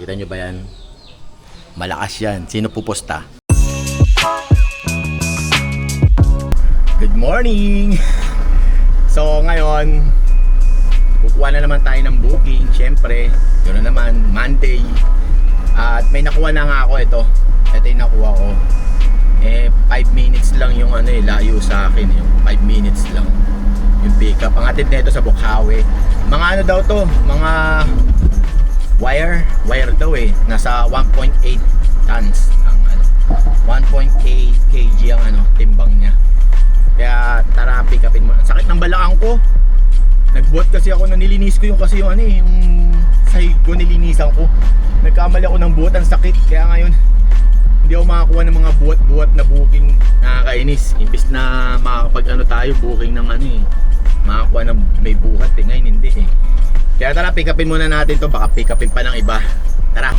Kita nyo ba yan? Malakas yan. Sino pupusta? Good morning! So ngayon, kukuha na naman tayo ng booking. Siyempre, yun na naman, Monday. At may nakuha na nga ako ito. Ito yung nakuha ko. Eh, 5 minutes lang yung ano eh, layo sa akin. Yung 5 minutes lang. Yung pickup. Ang atid nito sa Bukhawe. Mga ano daw to? Mga wire. Wire daw eh. Nasa 1.8 tons ang ano. 1.8 kg ang ano, timbang niya. Kaya tara, pick upin mo. Sakit ng balakang ko. Nagbuhat kasi ako na nilinis ko yung kasi yung ano eh, yung sahig ko nilinisan ko. Nagkamali ako ng buhat, ang sakit. Kaya ngayon, hindi ako makakuha ng mga buhat-buhat na booking. Nakakainis. Imbis na makakapag ano tayo, booking ng ano eh. Makakuha ng may buhat eh. Ngayon hindi eh. Kaya tara, pick upin muna natin to Baka pick upin pa ng iba. Tara.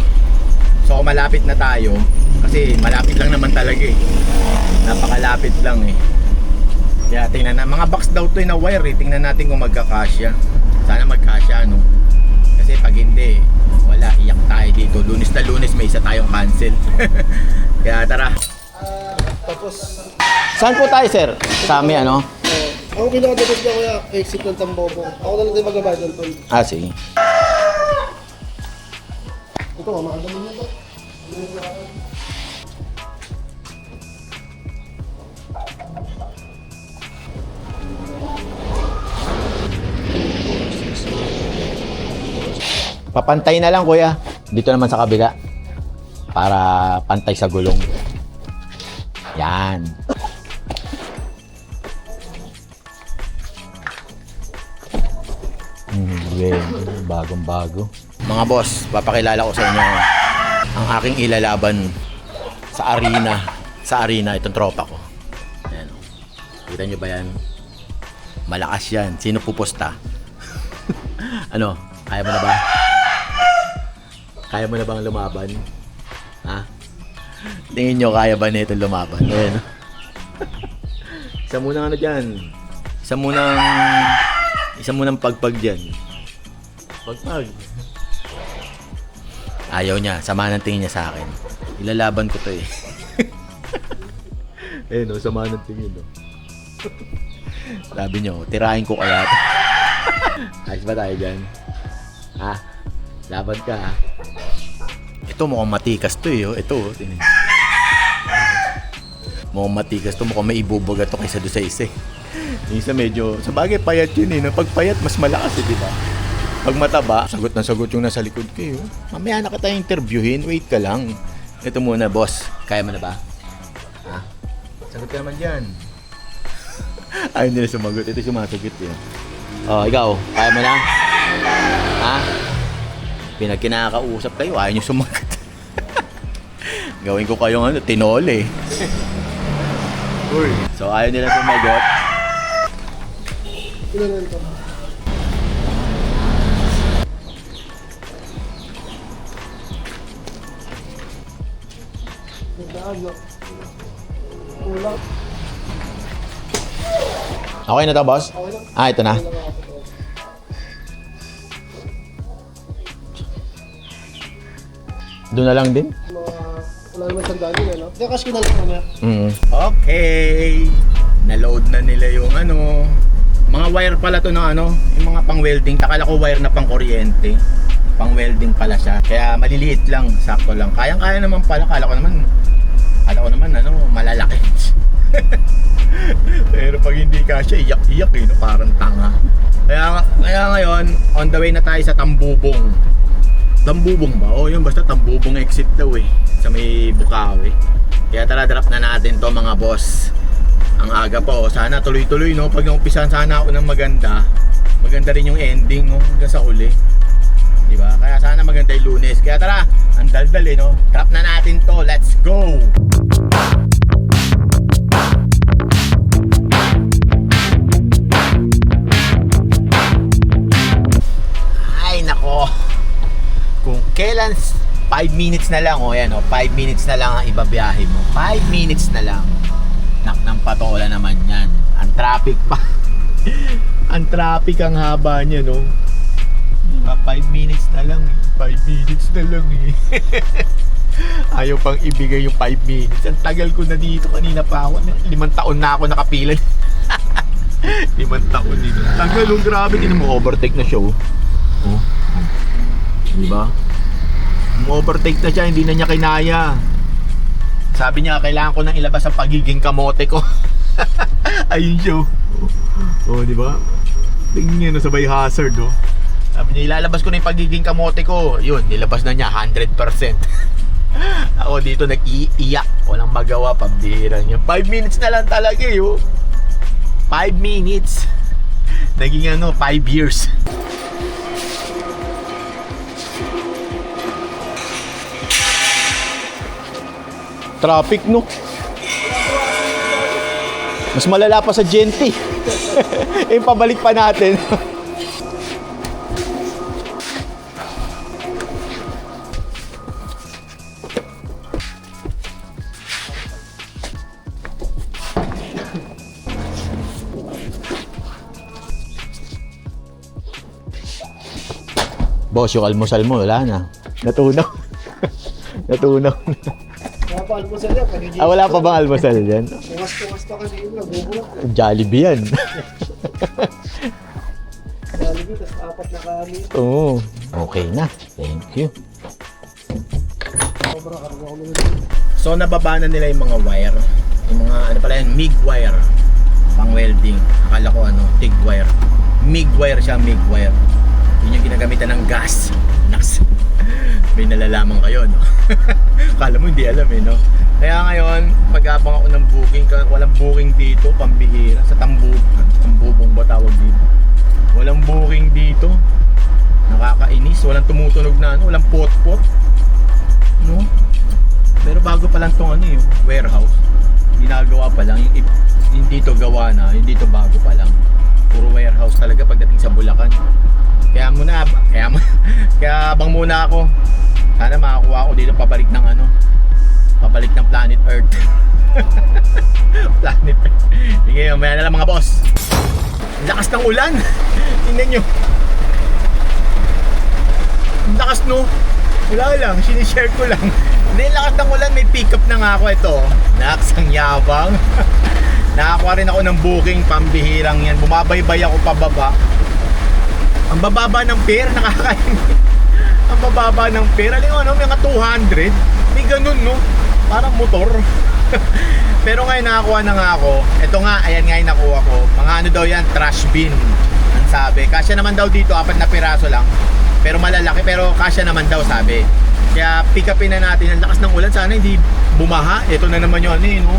So malapit na tayo. Kasi malapit lang naman talaga eh. Napakalapit lang eh. Kaya tingnan na, mga box daw to na wire eh. Tingnan natin kung magkakasya. Sana magkasya no. Kasi pag hindi, wala, iyak tayo dito. Lunes na lunes may isa tayong cancel. Kaya tara. Ah, tapos, Saan po tayo sir? Sa ano? oh, ako pinakadapat niya kuya, exit ng Tambobo. Ako na lang din magabayad ng tol. Ah, sige. Ito, mamahal naman nito. Papantay na lang kuya. Dito naman sa kabila. Para pantay sa gulong. Yan. Bagong bago. Mga boss, papakilala ko sa inyo ang aking ilalaban sa arena. Sa arena, itong tropa ko. Ayan. Kita nyo ba yan? Malakas yan. Sino pupusta? ano? Kaya mo na ba? Kaya mo na bang lumaban? Ha? Tingin nyo, kaya ba nito lumaban? Ayan. Isa muna ano dyan. Isa munang... Isa munang pagpag dyan. Pagpag. Ayaw niya. Sama ng tingin niya sa akin. Ilalaban ko to eh. eh no, sama ng tingin no. Sabi niyo, tirahin ko kaya. Ayos ba tayo dyan? Ha? Laban ka ha? Ito mukhang matikas to eh. oh. Ito oh. Tingnan. Mukhang matikas to. Mukhang may ibubuga to kaysa doon sa isa eh. Isa medyo, sa bagay payat yun eh. no? Pag payat, mas malakas eh, di ba? Pag mataba, sagot na sagot yung nasa likod ko eh. oh. Mamaya na kita interviewin, wait ka lang. Ito muna, boss. Kaya mo na ba? Ha? Sagot ka naman dyan. Ayaw nila sumagot. Ito sumasagot eh. Oh, ikaw, kaya mo na? Ha? Pinagkinakausap kayo, ayaw nyo sumagot. Gawin ko kayong ano, tinole. Uy. So ayaw nila sumagot. Ilan Kulang. Okay na to, boss? Okay. Ah, ito na. Doon na lang din. Wala naman sandali na, no? Kaya cash ko na lang mamaya. Mm. Okay. Na-load na nila yung ano. Mga wire pala to ng ano, yung mga pang welding. Takala ko wire na pang kuryente. Pang welding pala siya. Kaya maliliit lang, sakto lang. Kayang-kaya naman pala. Kala ko naman, kala ko naman ano, malalaki. Pero pag hindi kasya, iyak-iyak eh, no? parang tanga. Kaya, kaya ngayon, on the way na tayo sa Tambubong. Tambubong ba? O yun, basta Tambubong exit daw eh. Sa may Bukawi. Kaya tara, drop na natin to mga boss. Ang aga pa oh. Sana tuloy-tuloy no. Pag umpisan sana ako ng maganda, maganda rin yung ending no. Hanggang sa uli. Di ba? Kaya sana maganda yung lunes. Kaya tara, ang daldal eh no. Drop na natin to. Let's go! Ay, nako. Kung kailan 5 minutes na lang, o yan o, 5 minutes na lang ang ibabiyahe mo. 5 minutes na lang. Nak ng patola naman yan. Ang traffic pa. ang traffic ang haba niya, no? 5 minutes na lang. eh. 5 minutes na lang eh. Ayaw pang ibigay yung 5 minutes. Ang tagal ko na dito. Kanina pa ako. Limang taon na ako nakapila. Limang taon dito. Tagal oh, grabe. Tinan mo, overtake na siya oh. Oh. Diba? Overtake na siya, hindi na niya kinaya. Sabi niya, kailangan ko nang ilabas ang pagiging kamote ko. Ayun siya. oh. Oh, di ba? Tingnan niyo, no, sabay hazard, oh. Sabi niya, ilalabas ko na yung pagiging kamote ko. Yun, nilabas na niya, 100%. Ako dito nag-iiyak. Walang magawa, pambihira niya. 5 minutes na lang talaga, oh. 5 minutes. Naging ano, 5 years. Traffic, no? Mas malala pa sa Genti. eh, pabalik pa natin. Boss, yung almusal mo, wala na. Natunaw. Natunaw na. Kaya pa almusal yan. Ah, wala pa bang almusal dyan? Tungas-tungas pa kasi yun. Nagbubulat. Jollibee yan. Jollibee, tapos apat na kami. Oo. Okay na. Thank you. So nababa na nila yung mga wire. Yung mga ano pala yan, MIG wire. Pang welding. Akala ko ano, TIG wire. MIG wire siya, MIG wire. Yun yung ginagamitan ng gas. Nas. May nalalaman kayo, no? Kala mo hindi alam eh, no? Kaya ngayon, mag-abang ako ng booking. Walang booking dito, pambihira. Sa tambub. Tambubong ba tawag dito? Walang booking dito. Nakakainis. Walang tumutunog na ano. Walang pot-pot. No? Pero bago pa lang tong ano yung warehouse. Ginagawa pa lang. Yung, yung dito gawa na, yung dito bago pa lang. Puro warehouse talaga pagdating sa Bulacan. Kaya muna, kaya, kaya abang muna ako. Sana makakuha ako dito pabalik ng ano, pabalik ng planet Earth. planet Earth. Sige, mamaya na lang mga boss. Lakas ng ulan. Tingnan nyo. Lakas no. Wala lang, sinishare ko lang. Hindi, lakas ng ulan, may pick up na nga ako ito. Naks, ang yabang. Nakakuha rin ako ng booking, pambihirang yan. Bumabaybay ako pababa. Ang bababa ng fare, nakakainis. ang bababa ng fare, alam ano, mga 200. May ganun, no? Parang motor. Pero ngayon nakakuha na nga ako. Ito nga, ayan nga yung nakuha ko. Mga ano daw yan, trash bin. Ang sabi. Kasya naman daw dito, apat na piraso lang. Pero malalaki, pero kasya naman daw sabi. Kaya pick na natin. Ang lakas ng ulan, sana hindi bumaha. Ito na naman yun, eh, no?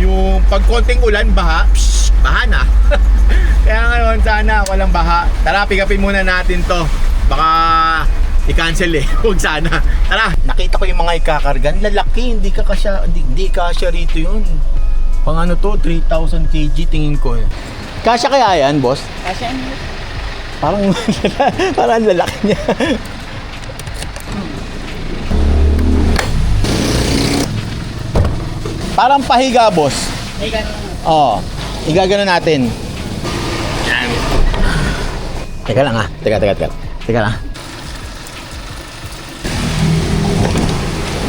Yung pag konting ulan, baha, psh, baha na. Kaya ngayon, sana walang baha. Tara, pick upin muna natin to. Baka i-cancel eh. Huwag sana. Tara, nakita ko yung mga ikakargan. Lalaki, hindi ka kasya, hindi, hindi kasya rito yun. Pang ano to, 3,000 kg tingin ko eh. Kasya kaya yan, boss? Kasi ano, Parang, parang ang lalaki niya. Parang pahiga, boss. ganun. Oo. Igagano natin. Teka lang ha. Teka, teka, teka. Teka lang.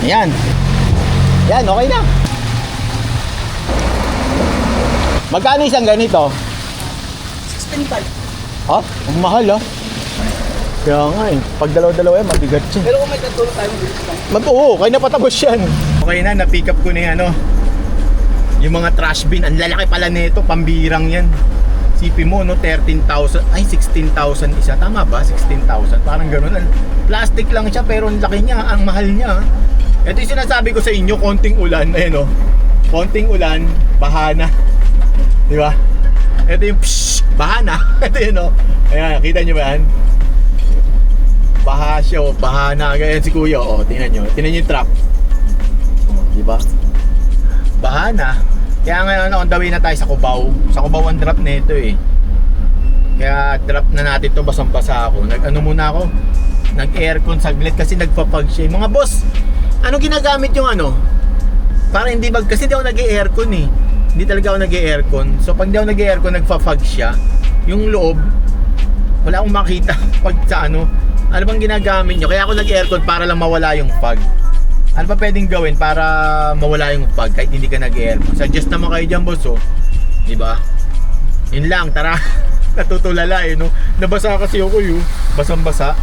Yan. Yan, okay na. Magkano isang ganito? 16.5. Ha? Ang mahal ah. Kaya nga eh. Pag dalaw-dalawa yan, mabigat siya. Pero kung may tatulong tayo, mabilis lang. Mag oo, kaya napatapos yan. Okay na, na-pick up ko na yung ano. Yung mga trash bin, ang lalaki pala nito, pambirang yan. Sipi mo, no, 13,000, ay 16,000 isa. Tama ba? 16,000. Parang ganun. Plastic lang siya, pero ang laki niya, ang mahal niya. Ito yung sinasabi ko sa inyo, konting ulan, ayun oh. Konting ulan, bahana. Di ba? Ito yung pshh, bahana. Ito yun oh. Ayan, kita nyo ba yan? Baha siya, oh, baha na. Ganyan si kuya, oh, tingnan nyo. Tingnan nyo yung truck. Oh, di ba? Baha na. Kaya ngayon, on the way na tayo sa Cubao. Sa Cubao ang drop nito eh. Kaya drop na natin to basang-basa ako. Nag-ano muna ako? Nag-aircon saglit kasi nagpapag siya. Mga boss, ano ginagamit yung ano? Para hindi mag... Kasi hindi ako nag-aircon eh. Hindi talaga ako nag-aircon. So pag hindi ako nag-aircon, nagpa-fog siya. Yung loob, wala akong makita pag sa ano. Ano bang ginagamit nyo? Kaya ako nag-aircon para lang mawala yung fog. Ano pa pwedeng gawin para mawala yung fog kahit hindi ka nag-aircon? Suggest naman kayo dyan, boss, oh. Di ba? Yun lang, tara. Natutulala eh, no? Nabasa kasi ako yun. Basang-basa.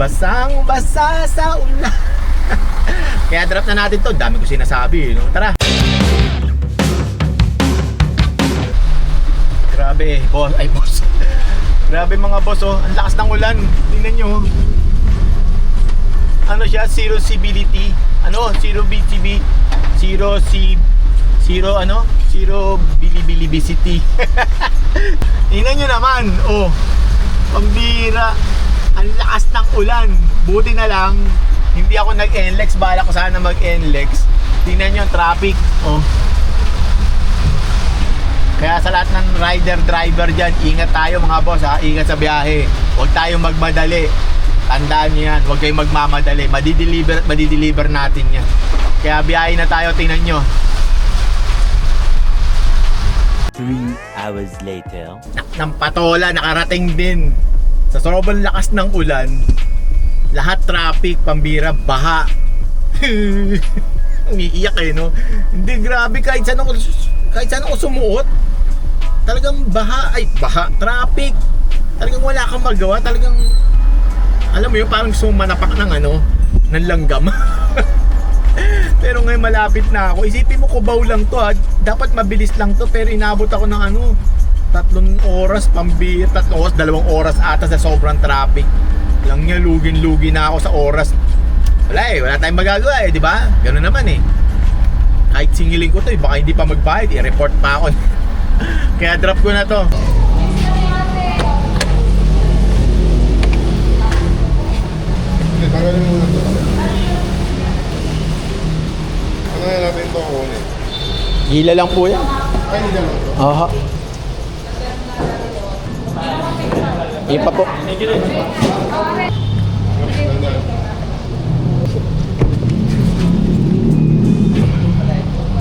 Basang-basa sa ulan. Kaya drop na natin to. Dami ko sinasabi, eh, no? Tara. Grabe, boss. Ay, boss. Grabe mga boss, oh. Ang lakas ng ulan. Tingnan nyo. oh. Ano siya? Zero visibility. Ano? Zero BTB. Zero C... Zero ano? Zero bilibilibicity. Tingnan nyo naman. Oh. Pambira. Ang lakas ng ulan. Buti na lang. Hindi ako nag-NLEX. Bala ko sana mag-NLEX. Tingnan nyo traffic. Oh. Kaya sa lahat ng rider, driver dyan, ingat tayo mga boss ha, ingat sa biyahe. Huwag tayong magmadali. Tandaan nyo yan, huwag kayong magmamadali. Madideliver, madideliver natin yan. Kaya biyahe na tayo, tingnan nyo. Three hours later. ng patola nakarating din sa sobrang lakas ng ulan lahat traffic pambira baha umiiyak eh no hindi grabe kahit saan ako kahit saan ako sumuot talagang baha ay baha traffic talagang wala kang magawa talagang alam mo yun parang sumanapak ng ano ng langgam. Pero ngayon malapit na ako. Isipin mo kubaw lang to ha? Dapat mabilis lang to pero inabot ako ng ano tatlong oras pambi tatlong oras dalawang oras ata sa sobrang traffic. Lang niya lugin-lugi na ako sa oras. Wala eh. Wala tayong magagawa eh di ba? Ganoon naman eh. Kahit singilin ko to eh baka hindi pa magbayad. I-report pa ako. Kaya drop ko na to tanggalin muna ito. Ano na natin ito kunin? hila lang po yan Ay, hindi naman ito. aha ipa po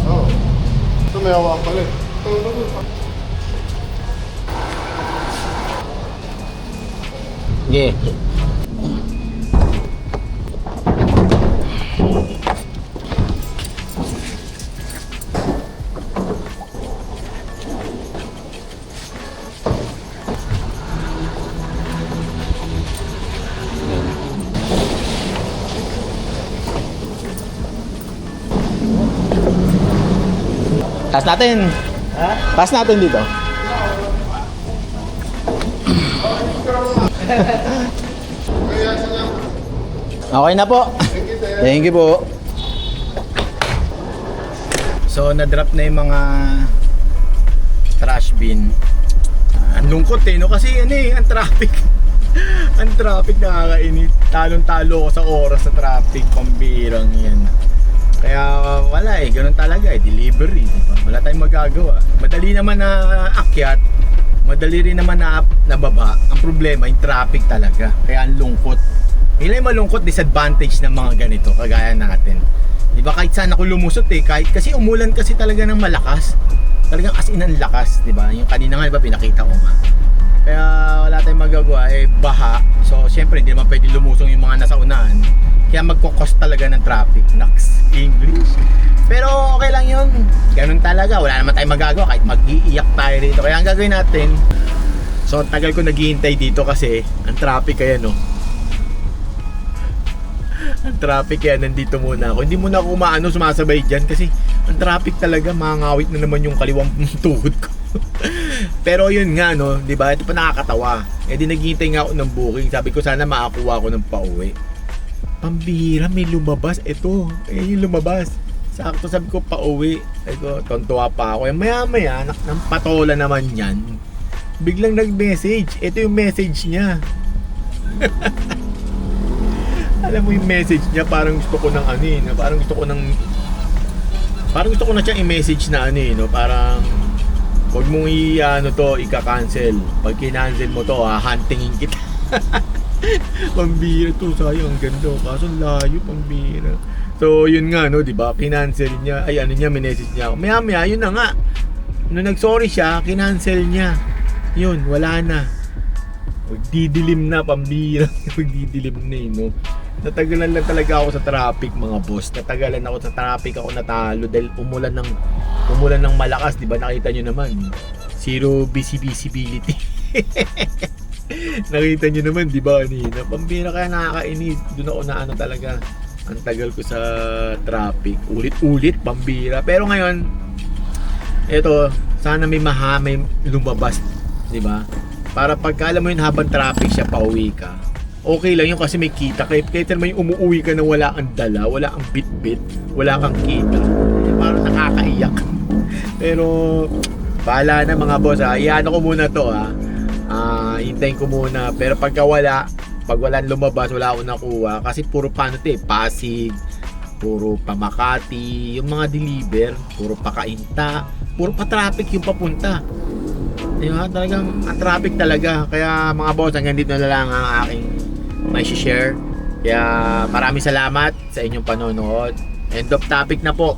Oo. Ito may hawak pala eh. Ito, ito, ito. yeah. Taas natin. Ha? Taas natin dito. Okay na po. Thank you po. So, na-drop na yung mga trash bin. Ah, Ang lungkot eh, no? Kasi ano eh, ang traffic. ang traffic nakakainit. Talong-talo ko sa oras sa traffic. Pambirang yan. Kaya wala eh, ganun talaga eh, delivery. Wala tayong magagawa. Madali naman na akyat, madali rin naman na nababa. Ang problema, yung traffic talaga. Kaya ang lungkot. Lang yung malungkot disadvantage ng mga ganito, kagaya natin. Di ba kahit saan ako lumusot eh, kahit kasi umulan kasi talaga ng malakas. Talagang as in ang lakas, di ba? Yung kanina nga, di ba, pinakita ko nga. Kaya wala tayong magagawa, eh, baha. So, syempre, hindi naman pwede lumusong yung mga nasa unahan. Kaya magkukos talaga ng traffic. Naks, English. Pero okay lang yun. Ganun talaga. Wala naman tayong magagawa kahit mag-iiyak tayo rito. Kaya ang gagawin natin, so ang tagal ko naghihintay dito kasi ang traffic kaya no. ang traffic kaya nandito muna ako. Hindi muna ako umaano sumasabay dyan kasi ang traffic talaga mangawit na naman yung kaliwang tuhod ko. Pero yun nga no, 'di ba? Ito pa nakakatawa. Eh di naghihintay nga ako ng booking. Sabi ko sana makakuha ako ng pauwi. Pambira, may lumabas. Ito, eh yung lumabas. Sakto sabi ko pauwi. Sabi ko, tontuwa pa ako. Eh, maya maya, nak ng patola naman yan. Biglang nag-message. Ito yung message niya. Alam mo yung message niya, parang gusto ko ng ano eh, parang gusto ko ng parang gusto ko na siyang i-message na ano eh, no? parang Huwag mong i ano to, ika-cancel. Pag kinancel mo to, hahantingin kita. pambira to, sayang ang ganda. Kaso layo, pambira. So, yun nga, no, di ba? Kinancel niya, ay ano niya, minessage niya ako. Maya maya, yun na nga. Nung nag-sorry siya, kinancel niya. Yun, wala na. Magdidilim na, pambira. Magdidilim na eh, no? Natagalan lang talaga ako sa traffic, mga boss. Natagalan ako sa traffic, ako natalo dahil umulan ng umulan ng malakas, 'di ba? Nakita nyo naman. Zero visibility. Nakita nyo naman, 'di ba? Kanina, pambira kaya nakakainis. Doon ako na ano talaga. Ang tagal ko sa traffic. Ulit-ulit, pambira. Pero ngayon, ito, sana may maha, may lumabas, 'di ba? Para pagka alam mo yun habang traffic siya pauwi ka. Okay lang yun kasi may kita. Kahit, kahit naman yung umuwi ka na wala kang dala, wala kang bit-bit, wala kang kita. Eh, parang nakakaiyak. Pero, bahala na mga boss ha. Iyan ko muna to ha. Hintayin ko muna. Pero pagka wala, pag wala lumabas, wala akong nakuha. Kasi puro paano to eh, Pasig, puro pa Makati, yung mga deliver, puro pa Kainta, puro pa traffic yung papunta. Di ba? Talagang ang traffic talaga. Kaya mga boss, hanggang dito na lang ang aking may share. Kaya maraming salamat sa inyong panonood. End of topic na po.